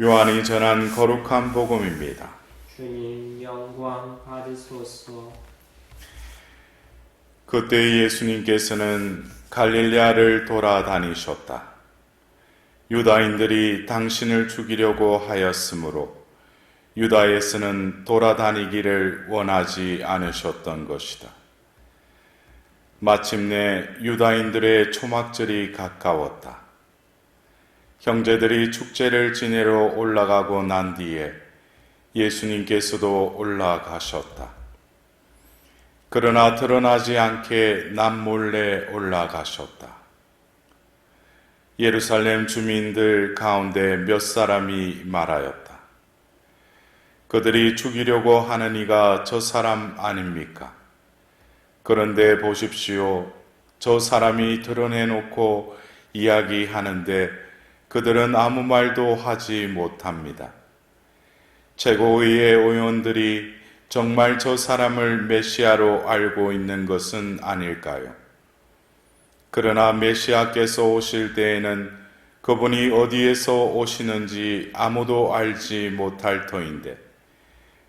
요한이 전한 거룩한 복음입니다. 주님 영광 받으소서. 그때 예수님께서는 갈릴레아를 돌아다니셨다. 유다인들이 당신을 죽이려고 하였으므로 유다에서는 돌아다니기를 원하지 않으셨던 것이다. 마침내 유다인들의 초막절이 가까웠다. 형제들이 축제를 지내러 올라가고 난 뒤에 예수님께서도 올라가셨다. 그러나 드러나지 않게 남몰래 올라가셨다. 예루살렘 주민들 가운데 몇 사람이 말하였다. 그들이 죽이려고 하는 이가 저 사람 아닙니까? 그런데 보십시오. 저 사람이 드러내놓고 이야기하는데 그들은 아무 말도 하지 못합니다. 최고의회 의원들이 정말 저 사람을 메시아로 알고 있는 것은 아닐까요? 그러나 메시아께서 오실 때에는 그분이 어디에서 오시는지 아무도 알지 못할 터인데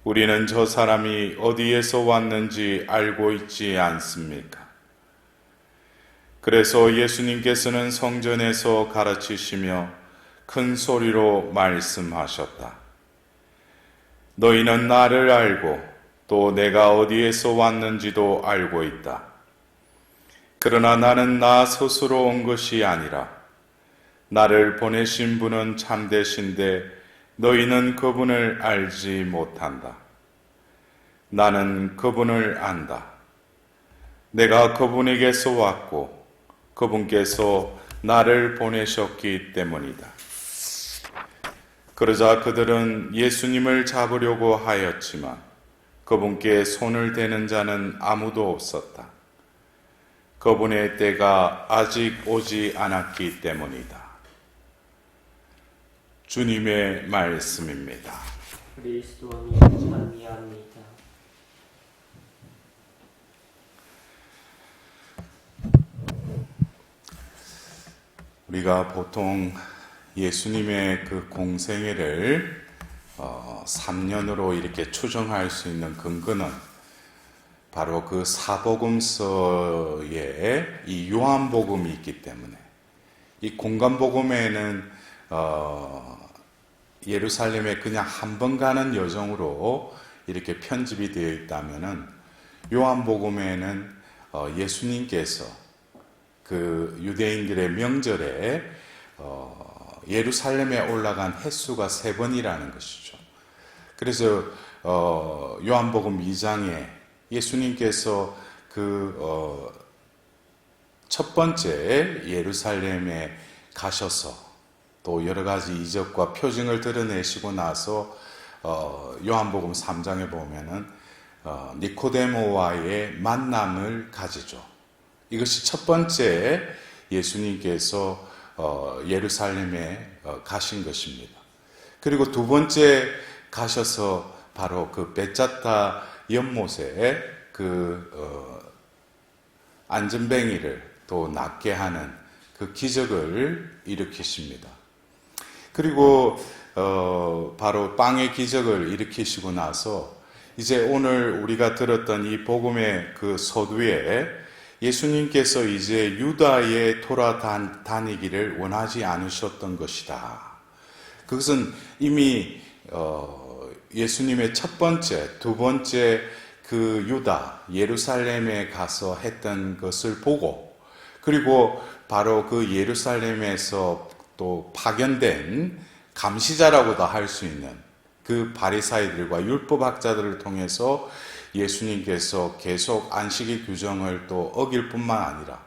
우리는 저 사람이 어디에서 왔는지 알고 있지 않습니까? 그래서 예수님께서는 성전에서 가르치시며 큰 소리로 말씀하셨다. 너희는 나를 알고 또 내가 어디에서 왔는지도 알고 있다. 그러나 나는 나 스스로 온 것이 아니라 나를 보내신 분은 참되신데 너희는 그분을 알지 못한다. 나는 그분을 안다. 내가 그분에게서 왔고 그분께서 나를 보내셨기 때문이다. 그러자 그들은 예수님을 잡으려고 하였지만 그분께 손을 대는 자는 아무도 없었다. 그분의 때가 아직 오지 않았기 때문이다. 주님의 말씀입니다. 그리스도님 찬미합니다. 우리가 보통 예수님의 그 공생애를 어, 3년으로 이렇게 추정할 수 있는 근거는 바로 그 사복음서에 이 요한복음이 있기 때문에 이 공간복음에는 어, 예루살렘에 그냥 한 번 가는 여정으로 이렇게 편집이 되어 있다면은 요한복음에는 어, 예수님께서 그 유대인들의 명절에 어, 예루살렘에 올라간 횟수가 세 번이라는 것이죠. 그래서 어, 요한복음 2장에 예수님께서 그 어, 첫 번째 예루살렘에 가셔서 또 여러 가지 이적과 표징을 드러내시고 나서 어, 요한복음 3장에 보면은 어, 니코데모와의 만남을 가지죠. 이것이 첫 번째 예수님께서 어, 예루살렘에 어, 가신 것입니다. 그리고 두 번째 가셔서 바로 그 베짜타 연못에 그 어, 안전뱅이를 또 낫게 하는 그 기적을 일으키십니다. 그리고 어, 바로 빵의 기적을 일으키시고 나서 이제 오늘 우리가 들었던 이 복음의 그 서두에 예수님께서 이제 유다에 돌아다니기를 원하지 않으셨던 것이다. 그것은 이미 어, 예수님의 첫 번째, 두 번째 그 유다 예루살렘에 가서 했던 것을 보고 그리고 바로 그 예루살렘에서 또 파견된 감시자라고도 할 수 있는 그 바리사이들과 율법학자들을 통해서 예수님께서 계속 안식일 규정을 또 어길 뿐만 아니라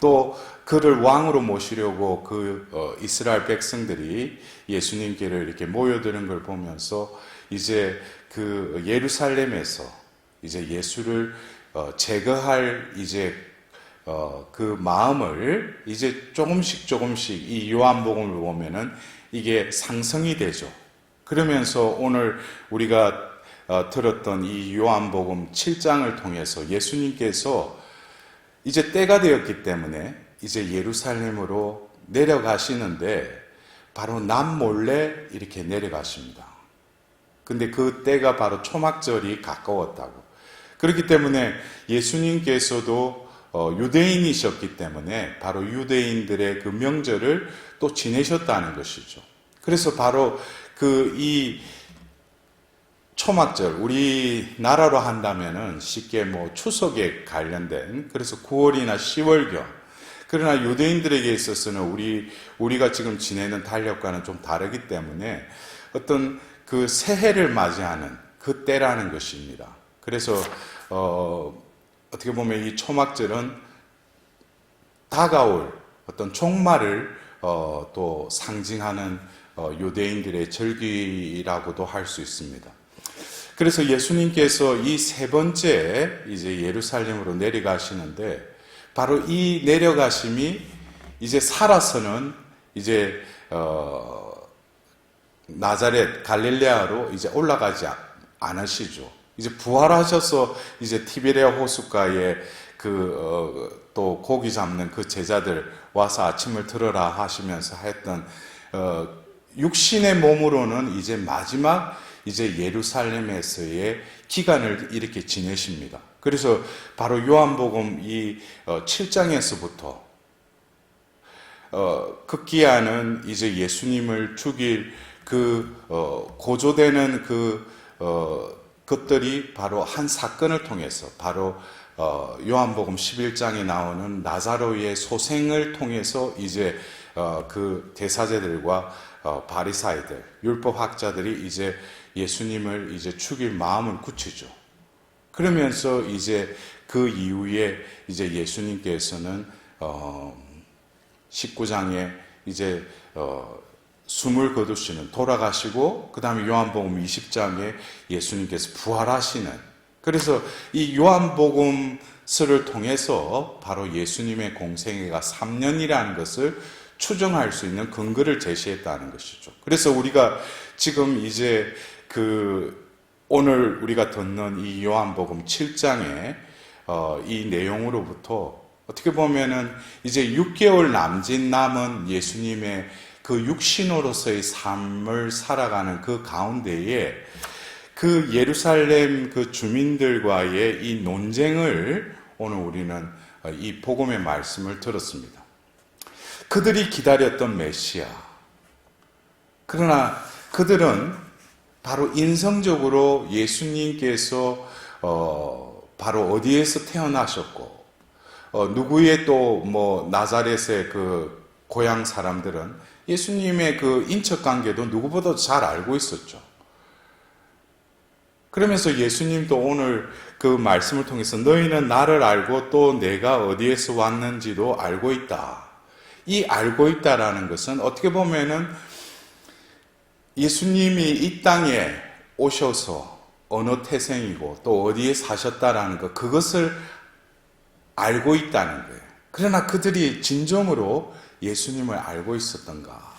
또 그를 왕으로 모시려고 그 어, 이스라엘 백성들이 예수님께를 이렇게 모여드는 걸 보면서 이제 그 예루살렘에서 이제 예수를 어, 제거할 이제 어, 그 마음을 이제 조금씩 조금씩 이 요한복음을 보면은 이게 상승이 되죠. 그러면서 오늘 우리가 어, 들었던 이 요한복음 7장을 통해서 예수님께서 이제 때가 되었기 때문에 이제 예루살렘으로 내려가시는데 바로 남 몰래 이렇게 내려가십니다. 근데 그 때가 바로 초막절이 가까웠다고. 그렇기 때문에 예수님께서도 어, 유대인이셨기 때문에 바로 유대인들의 그 명절을 또 지내셨다는 것이죠. 그래서 바로 그이 초막절 우리 나라로 한다면은 쉽게 뭐 추석에 관련된 그래서 9월이나 10월경 그러나 유대인들에게 있어서는 우리 우리가 지금 지내는 달력과는 좀 다르기 때문에 어떤 그 새해를 맞이하는 그 때라는 것입니다. 그래서 어, 어떻게 보면 이 초막절은 다가올 어떤 종말을 어, 또 상징하는 어, 유대인들의 절기라고도 할 수 있습니다. 그래서 예수님께서 이 세 번째 이제 예루살렘으로 내려가시는데 바로 이 내려가심이 이제 살아서는 이제 어, 나자렛 갈릴레아로 이제 올라가지 않으시죠. 이제 부활하셔서 이제 티베리아 호숫가에 그, 어, 또 고기 잡는 그 제자들 와서 아침을 들어라 하시면서 했던, 어, 육신의 몸으로는 이제 마지막 이제 예루살렘에서의 기간을 이렇게 지내십니다. 그래서 바로 요한복음 이 7장에서부터 어, 극기야는 이제 예수님을 죽일 그 어, 고조되는 그 어, 것들이 바로 한 사건을 통해서 바로 어, 요한복음 11장에 나오는 나사로의 소생을 통해서 이제 어, 그 대사제들과 어, 바리사이들 율법학자들이 이제 예수님을 이제 죽일 마음을 굳히죠. 그러면서 이제 그 이후에 이제 예수님께서는 어, 19장에 이제 어, 숨을 거두시는 돌아가시고 그 다음에 요한복음 20장에 예수님께서 부활하시는 그래서 이 요한복음서를 통해서 바로 예수님의 공생애가 3년이라는 것을 추정할 수 있는 근거를 제시했다는 것이죠. 그래서 우리가 지금 이제 그 오늘 우리가 듣는 이 요한복음 7장의 어, 이 내용으로부터 어떻게 보면은 이제 6개월 남짓 남은 예수님의 그 육신으로서의 삶을 살아가는 그 가운데에 그 예루살렘 그 주민들과의 이 논쟁을 오늘 우리는 이 복음의 말씀을 들었습니다. 그들이 기다렸던 메시아. 그러나 그들은 바로 인성적으로 예수님께서 어, 바로 어디에서 태어나셨고 어, 누구의 또 뭐 나자렛의 그 고향 사람들은 예수님의 그 인척 관계도 누구보다 잘 알고 있었죠. 그러면서 예수님도 오늘 그 말씀을 통해서 너희는 나를 알고 또 내가 어디에서 왔는지도 알고 있다. 이 알고 있다라는 것은 어떻게 보면은 예수님이 이 땅에 오셔서 어느 태생이고 또 어디에 사셨다라는 것, 그것을 알고 있다는 거예요. 그러나 그들이 진정으로 예수님을 알고 있었던가.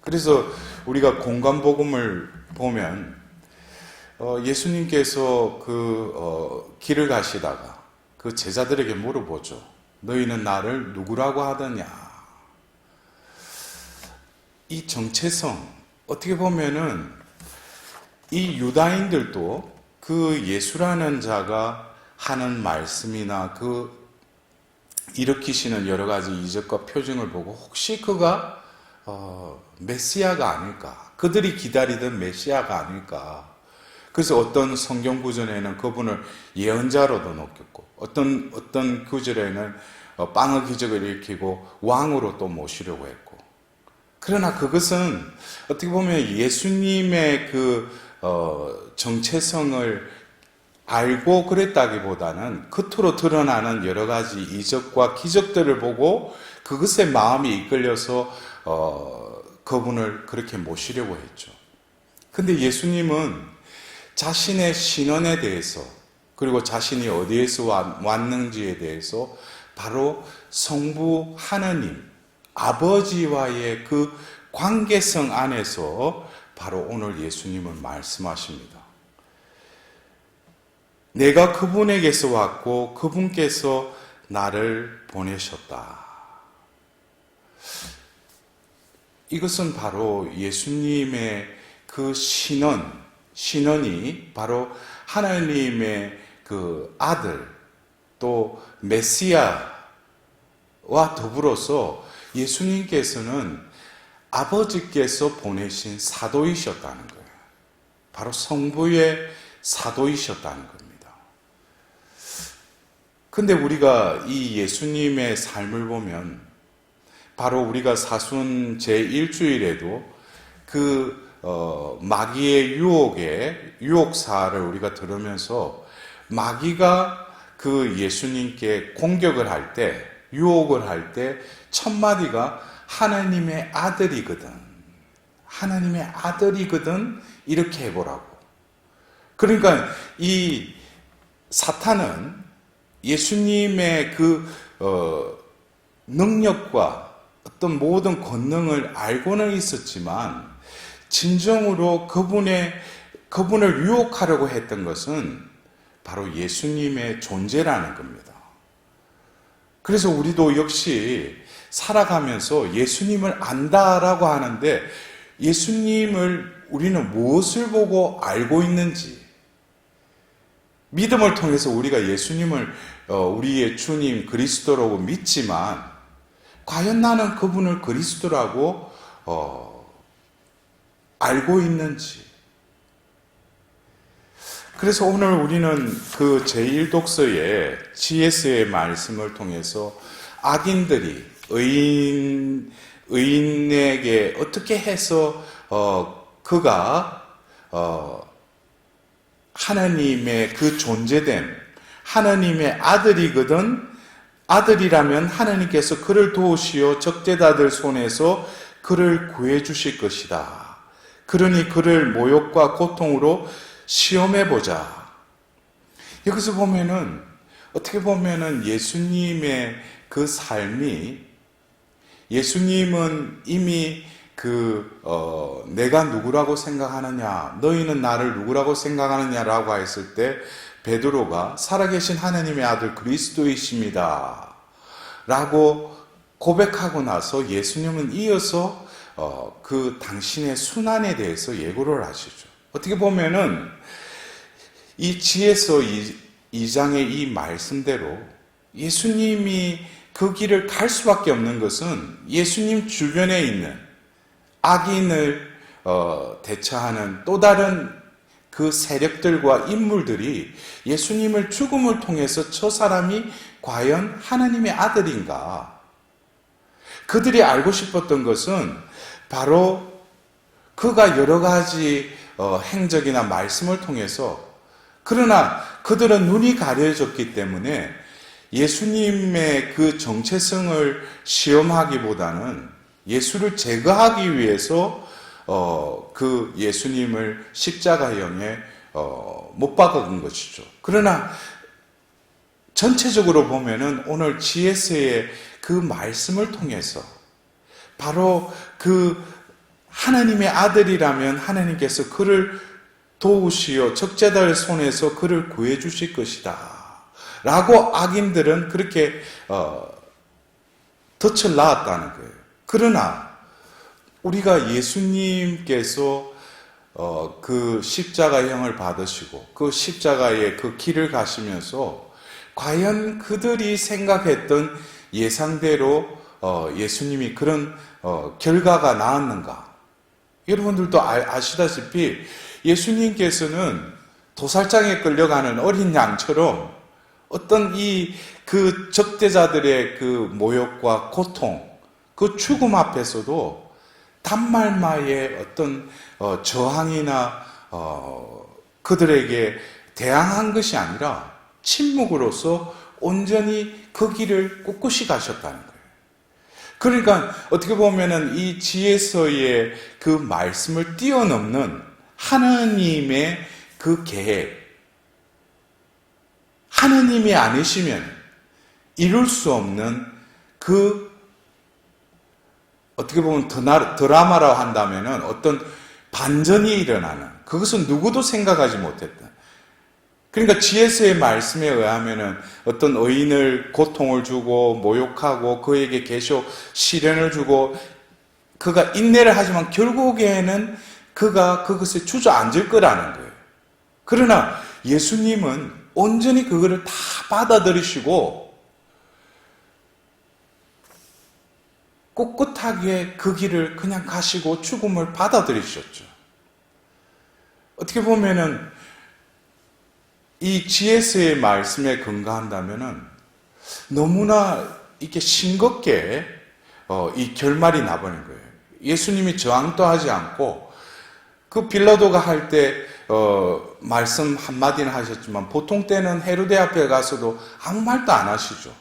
그래서 우리가 공간복음을 보면 어, 예수님께서 그 어, 길을 가시다가 그 제자들에게 물어보죠. 너희는 나를 누구라고 하더냐? 이 정체성 어떻게 보면은 이 유다인들도 그 예수라는 자가 하는 말씀이나 그 일으키시는 여러 가지 이적과 표징을 보고 혹시 그가 어, 메시아가 아닐까? 그들이 기다리던 메시아가 아닐까? 그래서 어떤 성경 구절에는 그분을 예언자로도 느꼈고 어떤 어떤 구절에는 어, 빵의 기적을 일으키고 왕으로 또 모시려고 했고 그러나 그것은 어떻게 보면 예수님의 그 어, 정체성을 알고 그랬다기보다는 겉으로 드러나는 여러 가지 이적과 기적들을 보고 그것에 마음이 이끌려서 어, 그분을 그렇게 모시려고 했죠. 근데 예수님은 자신의 신원에 대해서 그리고 자신이 어디에서 왔는지에 대해서 바로 성부 하나님 아버지와의 그 관계성 안에서 바로 오늘 예수님은 말씀하십니다. 내가 그분에게서 왔고 그분께서 나를 보내셨다. 이것은 바로 예수님의 그 신원, 신원이 바로 하나님의 그 아들, 또 메시아와 더불어서 예수님께서는 아버지께서 보내신 사도이셨다는 거예요. 바로 성부의 사도이셨다는 겁니다. 근데 우리가 이 예수님의 삶을 보면 바로 우리가 사순 제1주일에도 그 어, 마귀의 유혹에 유혹사를 우리가 들으면서 마귀가 그 예수님께 공격을 할 때, 유혹을 할 때 첫 마디가 하나님의 아들이거든. 하나님의 아들이거든. 이렇게 해보라고. 그러니까 이 사탄은 예수님의 그 어, 능력과 어떤 모든 권능을 알고는 있었지만 진정으로 그분의 그분을 유혹하려고 했던 것은 바로 예수님의 존재라는 겁니다. 그래서 우리도 역시 살아가면서 예수님을 안다라고 하는데 예수님을 우리는 무엇을 보고 알고 있는지 믿음을 통해서 우리가 예수님을 어, 우리의 주님 그리스도라고 믿지만 과연 나는 그분을 그리스도라고 어, 알고 있는지. 그래서 오늘 우리는 그 제1독서의 GS의 말씀을 통해서 악인들이 의인, 의인에게 어떻게 해서, 어, 그가, 어, 하나님의 그 존재됨, 하나님의 아들이거든, 아들이라면 하나님께서 그를 도우시어 적대자들 손에서 그를 구해 주실 것이다. 그러니 그를 모욕과 고통으로 시험해 보자. 여기서 보면은 어떻게 보면은 예수님의 그 삶이 예수님은 이미 그 어, 내가 누구라고 생각하느냐, 너희는 나를 누구라고 생각하느냐라고 했을 때 베드로가 살아계신 하나님의 아들 그리스도이십니다. 라고 고백하고 나서 예수님은 이어서 어, 그 당신의 순환에 대해서 예고를 하시죠. 어떻게 보면은 이 지에서 이, 이 장의 이 말씀대로 예수님이 그 길을 갈 수밖에 없는 것은 예수님 주변에 있는 악인을 어, 대처하는 또 다른 그 세력들과 인물들이 예수님을 죽음을 통해서 저 사람이 과연 하나님의 아들인가? 그들이 알고 싶었던 것은 바로 그가 여러 가지 어, 행적이나 말씀을 통해서 그러나 그들은 눈이 가려졌기 때문에 예수님의 그 정체성을 시험하기보다는 예수를 제거하기 위해서 어, 그 예수님을 십자가형에 어, 못 박은 것이죠. 그러나 전체적으로 보면은 오늘 GS의 그 말씀을 통해서 바로 그 하나님의 아들이라면 하나님께서 그를 도우시어 적재달 손에서 그를 구해 주실 것이다. 라고 악인들은 그렇게 어, 덫을 낳았다는 거예요. 그러나 우리가 예수님께서 어, 그 십자가형을 받으시고 그 십자가의 그 길을 가시면서 과연 그들이 생각했던 예상대로 어, 예수님이 그런 어, 결과가 나왔는가? 여러분들도 아, 아시다시피 예수님께서는 도살장에 끌려가는 어린 양처럼 어떤 이 그 적대자들의 그 모욕과 고통, 그 죽음 앞에서도 단말마의 어떤 어, 저항이나 어, 그들에게 대항한 것이 아니라 침묵으로서 온전히 그 길을 꿋꿋이 가셨다는 거예요. 그러니까 어떻게 보면은 이 지혜서의 그 말씀을 뛰어넘는 하나님의 그 계획, 하나님이 아니시면 이룰 수 없는 그 어떻게 보면 드라마라고 한다면은 어떤 반전이 일어나는 그것은 누구도 생각하지 못했다. 그러니까 지혜서의 말씀에 의하면은 어떤 의인을 고통을 주고 모욕하고 그에게 계속 시련을 주고 그가 인내를 하지만 결국에는 그가 그것에 주저앉을 거라는 거예요. 그러나 예수님은 온전히 그거를 다 받아들이시고 꿋꿋하게 그 길을 그냥 가시고 죽음을 받아들이셨죠. 어떻게 보면은 이 GS의 말씀에 근거한다면은 너무나 이렇게 싱겁게 어, 이 결말이 나버린 거예요. 예수님이 저항도 하지 않고 그 빌라도가 할때 어, 말씀 한마디는 하셨지만 보통 때는 헤로데 앞에 가서도 아무 말도 안 하시죠.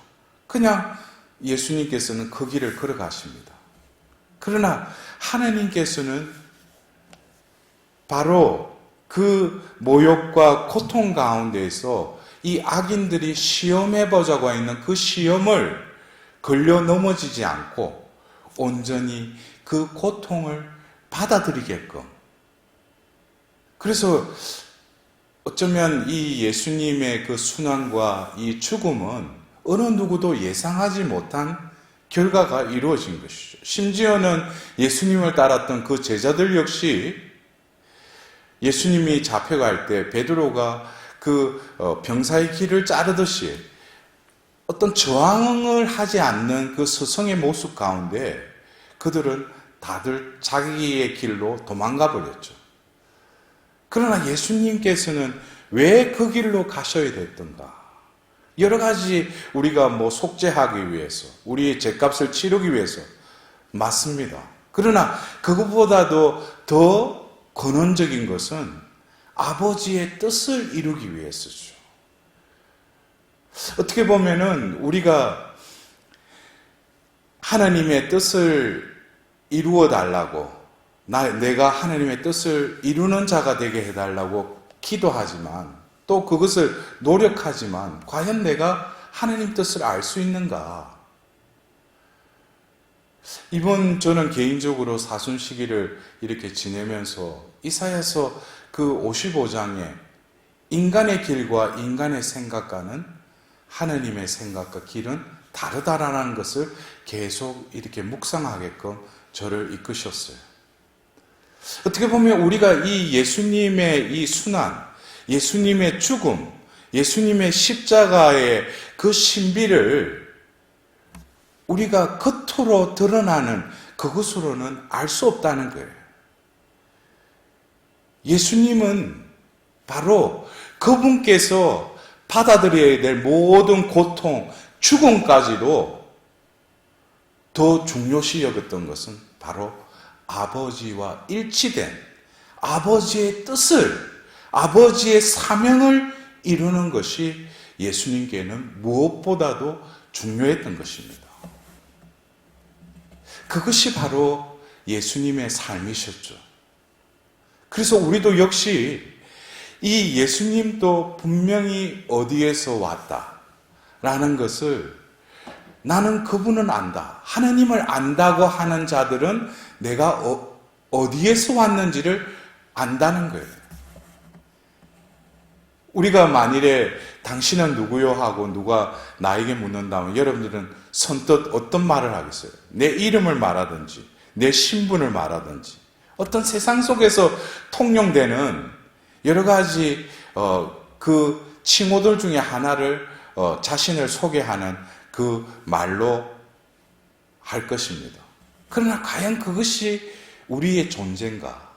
그냥 예수님께서는 그 길을 걸어가십니다. 그러나 하나님께서는 바로 그 모욕과 고통 가운데에서 이 악인들이 시험해 보자고 있는 그 시험을 걸려 넘어지지 않고 온전히 그 고통을 받아들이게끔. 그래서 어쩌면 이 예수님의 그 순환과 이 죽음은 어느 누구도 예상하지 못한 결과가 이루어진 것이죠. 심지어는 예수님을 따랐던 그 제자들 역시 예수님이 잡혀갈 때 베드로가 그 어, 병사의 길을 자르듯이 어떤 저항을 하지 않는 그 스승의 모습 가운데 그들은 다들 자기의 길로 도망가 버렸죠. 그러나 예수님께서는 왜 그 길로 가셔야 됐던가? 여러 가지 우리가 뭐 속죄하기 위해서, 우리의 죄값을 치르기 위해서 맞습니다. 그러나 그것보다도 더 근원적인 것은 아버지의 뜻을 이루기 위해서죠. 어떻게 보면은 우리가 하나님의 뜻을 이루어 달라고 나, 내가 하나님의 뜻을 이루는 자가 되게 해달라고 기도하지만 또 그것을 노력하지만 과연 내가 하나님 뜻을 알 수 있는가? 이번 저는 개인적으로 사순 시기를 이렇게 지내면서 이사야서 그 55장에 인간의 길과 인간의 생각과는 하나님의 생각과 길은 다르다라는 것을 계속 이렇게 묵상하게끔 저를 이끄셨어요. 어떻게 보면 우리가 이 예수님의 이 순환, 예수님의 죽음, 예수님의 십자가의 그 신비를 우리가 겉으로 드러나는 그것으로는 알 수 없다는 거예요. 예수님은 바로 그분께서 받아들여야 될 모든 고통, 죽음까지도 더 중요시 여겼던 것은 바로 아버지와 일치된 아버지의 뜻을, 아버지의 사명을 이루는 것이 예수님께는 무엇보다도 중요했던 것입니다. 그것이 바로 예수님의 삶이셨죠. 그래서 우리도 역시 이 예수님도 분명히 어디에서 왔다라는 것을 나는 그분은 안다. 하나님을 안다고 하는 자들은 내가 어, 디에서 왔는지를 안다는 거예요. 우리가 만일에 당신은 누구요 하고 누가 나에게 묻는다면 여러분들은 선뜻 어떤 말을 하겠어요? 내 이름을 말하든지, 내 신분을 말하든지, 어떤 세상 속에서 통용되는 여러 가지 어, 그 칭호들 중에 하나를 어, 자신을 소개하는 그 말로 할 것입니다. 그러나 과연 그것이 우리의 존재인가?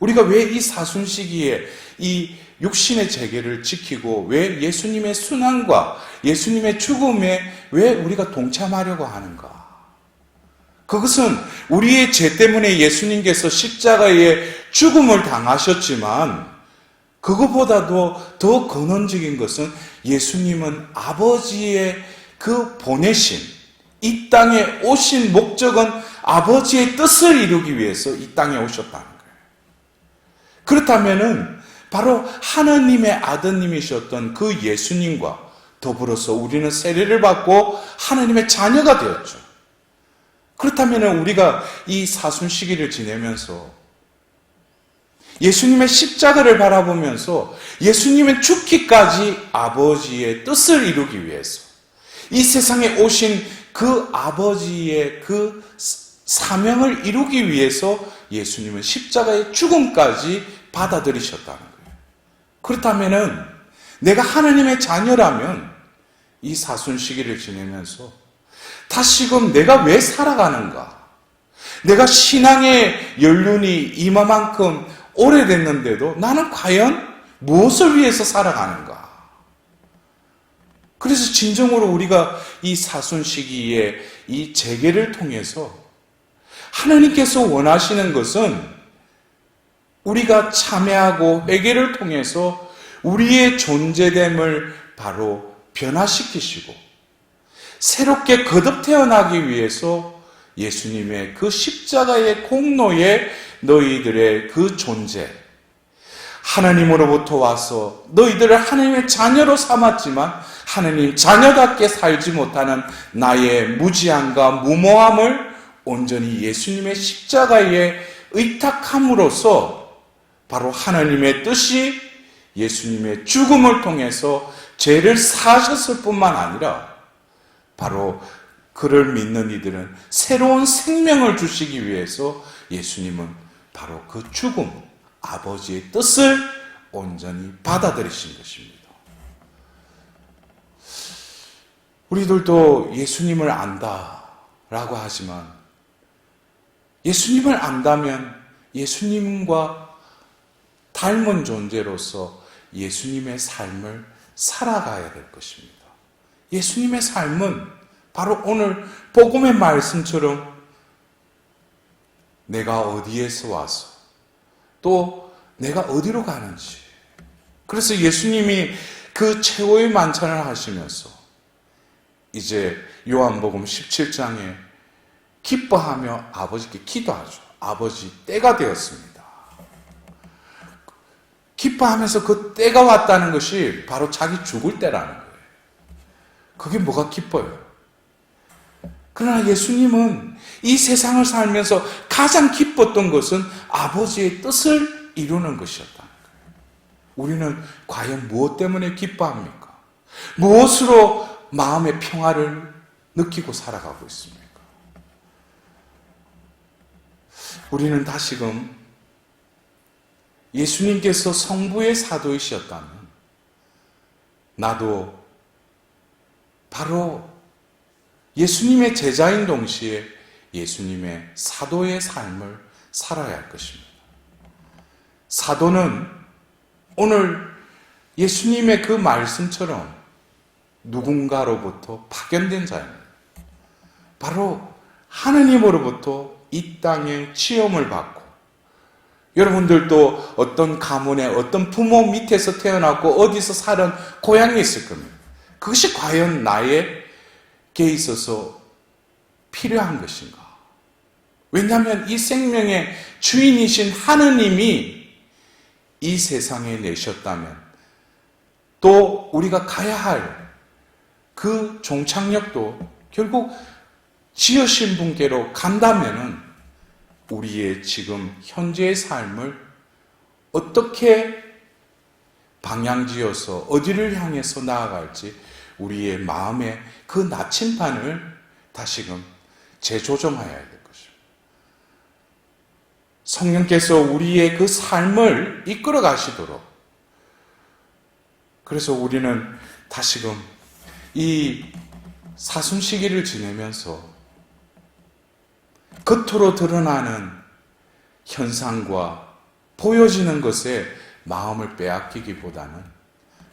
우리가 왜 이 사순 시기에 이 육신의 재계를 지키고 왜 예수님의 순환과 예수님의 죽음에 왜 우리가 동참하려고 하는가? 그것은 우리의 죄 때문에 예수님께서 십자가에 죽음을 당하셨지만 그것보다도 더 근원적인 것은 예수님은 아버지의 그 보내신 이 땅에 오신 목적은 아버지의 뜻을 이루기 위해서 이 땅에 오셨다는 거예요. 그렇다면은 바로 하나님의 아드님이셨던 그 예수님과 더불어서 우리는 세례를 받고 하나님의 자녀가 되었죠. 그렇다면 우리가 이 사순 시기를 지내면서 예수님의 십자가를 바라보면서 예수님의 죽기까지 아버지의 뜻을 이루기 위해서 이 세상에 오신 그 아버지의 그 사명을 이루기 위해서 예수님은 십자가의 죽음까지 받아들이셨다는 거예요. 그렇다면은 내가 하나님의 자녀라면 이 사순 시기를 지내면서 다시금 내가 왜 살아가는가? 내가 신앙의 연륜이 이마만큼 오래됐는데도 나는 과연 무엇을 위해서 살아가는가? 그래서 진정으로 우리가 이 사순 시기에 이 재개를 통해서 하나님께서 원하시는 것은 우리가 참여하고 회개를 통해서 우리의 존재됨을 바로 변화시키시고 새롭게 거듭 태어나기 위해서 예수님의 그 십자가의 공로에 너희들의 그 존재, 하나님으로부터 와서 너희들을 하나님의 자녀로 삼았지만 하나님 자녀답게 살지 못하는 나의 무지함과 무모함을 온전히 예수님의 십자가에 의탁함으로써 바로 하나님의 뜻이 예수님의 죽음을 통해서 죄를 사하셨을 뿐만 아니라 바로 그를 믿는 이들은 새로운 생명을 주시기 위해서 예수님은 바로 그 죽음, 아버지의 뜻을 온전히 받아들이신 것입니다. 우리들도 예수님을 안다 라고 하지만 예수님을 안다면 예수님과 닮은 존재로서 예수님의 삶을 살아가야 될 것입니다. 예수님의 삶은 바로 오늘 복음의 말씀처럼 내가 어디에서 와서 또 내가 어디로 가는지 그래서 예수님이 그 최고의 만찬을 하시면서 이제 요한복음 17장에 기뻐하며 아버지께 기도하죠. 아버지 때가 되었습니다. 기뻐하면서 그 때가 왔다는 것이 바로 자기 죽을 때라는 거예요. 그게 뭐가 기뻐요? 그러나 예수님은 이 세상을 살면서 가장 기뻤던 것은 아버지의 뜻을 이루는 것이었다는 거예요. 우리는 과연 무엇 때문에 기뻐합니까? 무엇으로 마음의 평화를 느끼고 살아가고 있습니까? 우리는 다시금 예수님께서 성부의 사도이셨다면 나도 바로 예수님의 제자인 동시에 예수님의 사도의 삶을 살아야 할 것입니다. 사도는 오늘 예수님의 그 말씀처럼 누군가로부터 파견된 자입니다. 바로 하느님으로부터 이 땅에 치험을 받고 여러분들도 어떤 가문에 어떤 부모 밑에서 태어났고 어디서 살은 고향이 있을 겁니다. 그것이 과연 나에게 있어서 필요한 것인가? 왜냐하면 이 생명의 주인이신 하느님이 이 세상에 내셨다면 또 우리가 가야 할 그 종착역도 결국 지으신 분께로 간다면은 우리의 지금 현재의 삶을 어떻게 방향지어서 어디를 향해서 나아갈지 우리의 마음의 그 나침판을 다시금 재조정해야 될 것입니다. 성령께서 우리의 그 삶을 이끌어 가시도록 그래서 우리는 다시금 이 사순 시기를 지내면서 겉으로 드러나는 현상과 보여지는 것에 마음을 빼앗기기보다는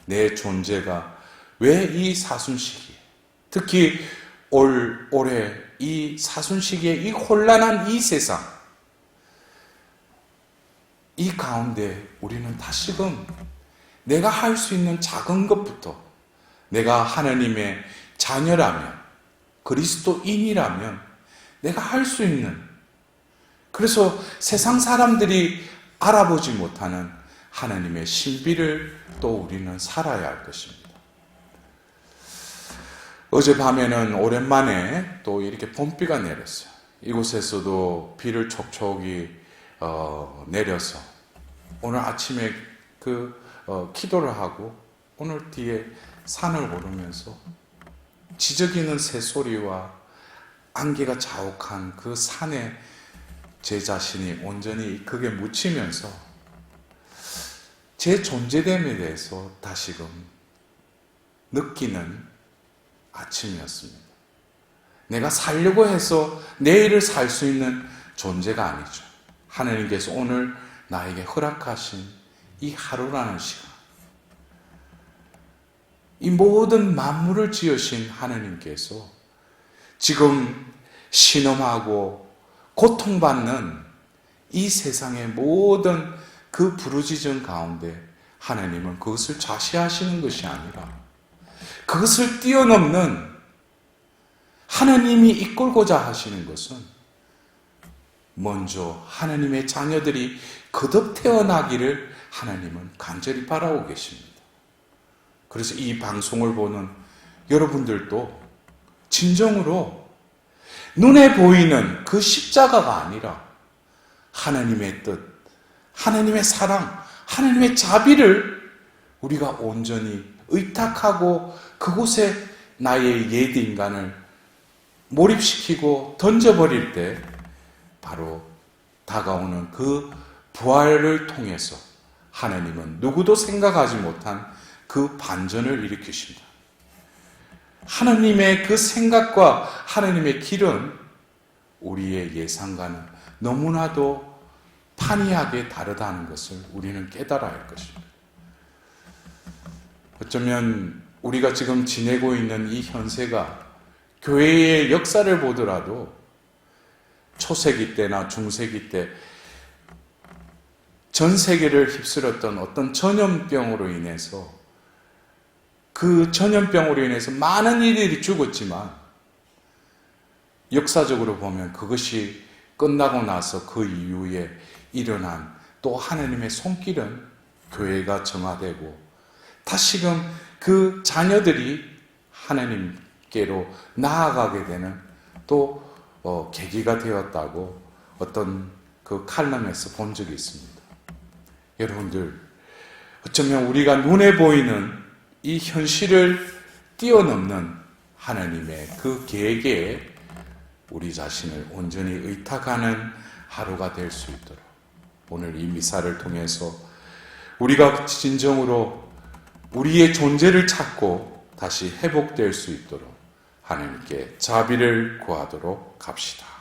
내 존재가 왜 이 사순 시기에 특히 올 올해 이 사순 시기에 이 혼란한 이 세상 이 가운데 우리는 다시금 내가 할 수 있는 작은 것부터 내가 하나님의 자녀라면 그리스도인이라면 내가 할 수 있는 그래서 세상 사람들이 알아보지 못하는 하나님의 신비를 또 우리는 살아야 할 것입니다. 어젯밤에는 오랜만에 또 이렇게 봄비가 내렸어요. 이곳에서도 비를 촉촉이 어, 내려서 오늘 아침에 그 어, 기도를 하고 오늘 뒤에 산을 오르면서 지저귀는 새소리와 안개가 자욱한 그 산에 제 자신이 온전히 그게 묻히면서 제 존재됨에 대해서 다시금 느끼는 아침이었습니다. 내가 살려고 해서 내일을 살 수 있는 존재가 아니죠. 하나님께서 오늘 나에게 허락하신 이 하루라는 시간. 이 모든 만물을 지으신 하나님께서 지금 신음하고 고통받는 이 세상의 모든 그 부르짖음 가운데 하나님은 그것을 좌시하시는 것이 아니라 그것을 뛰어넘는 하나님이 이끌고자 하시는 것은 먼저 하나님의 자녀들이 거듭 태어나기를 하나님은 간절히 바라고 계십니다. 그래서 이 방송을 보는 여러분들도 진정으로 눈에 보이는 그 십자가가 아니라 하나님의 뜻, 하나님의 사랑, 하나님의 자비를 우리가 온전히 의탁하고 그곳에 나의 옛 인간을 몰입시키고 던져버릴 때 바로 다가오는 그 부활을 통해서 하나님은 누구도 생각하지 못한 그 반전을 일으키십니다. 하나님의 그 생각과 하나님의 길은 우리의 예상과는 너무나도 판이하게 다르다는 것을 우리는 깨달아야 할 것입니다. 어쩌면 우리가 지금 지내고 있는 이 현세가 교회의 역사를 보더라도 초세기 때나 중세기 때 전 세계를 휩쓸었던 어떤 전염병으로 인해서 그 전염병으로 인해서 많은 이들이 죽었지만 역사적으로 보면 그것이 끝나고 나서 그 이후에 일어난 또 하나님의 손길은 교회가 정화되고 다시금 그 자녀들이 하나님께로 나아가게 되는 또 어, 계기가 되었다고 어떤 그 칼럼에서 본 적이 있습니다. 여러분들 어쩌면 우리가 눈에 보이는 이 현실을 뛰어넘는 하나님의 그 계획에 우리 자신을 온전히 의탁하는 하루가 될 수 있도록 오늘 이 미사를 통해서 우리가 진정으로 우리의 존재를 찾고 다시 회복될 수 있도록 하나님께 자비를 구하도록 합시다.